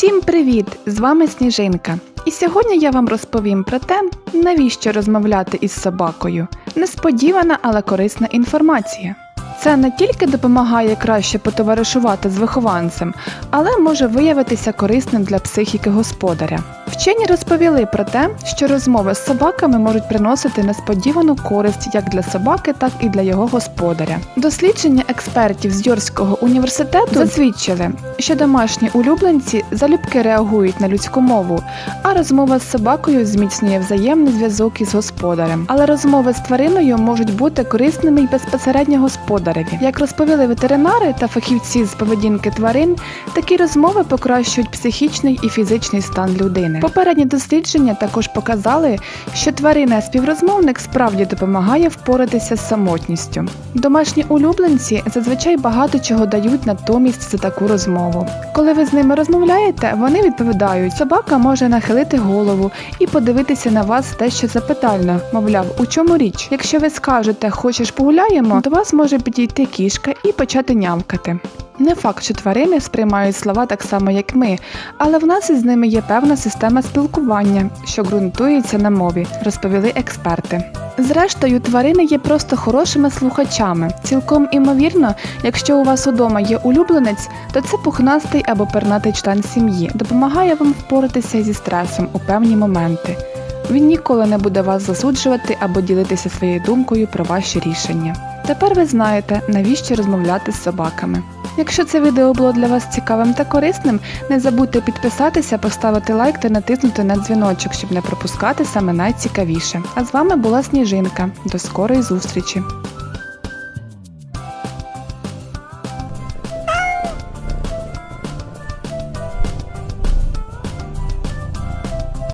Всім привіт! З вами Сніжинка. І сьогодні я вам розповім про те, навіщо розмовляти із собакою. Несподівана, але корисна інформація. Це не тільки допомагає краще потоваришувати з вихованцем, але може виявитися корисним для психіки господаря. Вчені розповіли про те, що розмови з собаками можуть приносити несподівану користь як для собаки, так і для його господаря. Дослідження експертів з Йорського університету засвідчили, що домашні улюбленці залюбки реагують на людську мову, а розмова з собакою зміцнює взаємний зв'язок із господарем. Але розмови з твариною можуть бути корисними й безпосередньо господареві. Як розповіли ветеринари та фахівці з поведінки тварин, такі розмови покращують психічний і фізичний стан людини. Попередні дослідження також показали, що тварина-співрозмовник справді допомагає впоратися з самотністю. Домашні улюбленці зазвичай багато чого дають натомість за таку розмову. Коли ви з ними розмовляєте, вони відповідають. Собака може нахилити голову і подивитися на вас дещо запитально, мовляв, у чому річ. Якщо ви скажете Хочеш погуляємо, до вас може підійти кішка і почати нямкати. Не факт, що тварини сприймають слова так само, як ми, але в нас із ними є певна система спілкування, що ґрунтується на мові, розповіли експерти. Зрештою, тварини є просто хорошими слухачами. Цілком імовірно, якщо у вас удома є улюбленець, то це пухнастий або пернатий член сім'ї, допомагає вам впоратися зі стресом у певні моменти. Він ніколи не буде вас засуджувати або ділитися своєю думкою про ваші рішення. Тепер ви знаєте, навіщо розмовляти з собаками. Якщо це відео було для вас цікавим та корисним, не забудьте підписатися, поставити лайк та натиснути на дзвіночок, щоб не пропускати саме найцікавіше. А з вами була Сніжинка. До скорої зустрічі!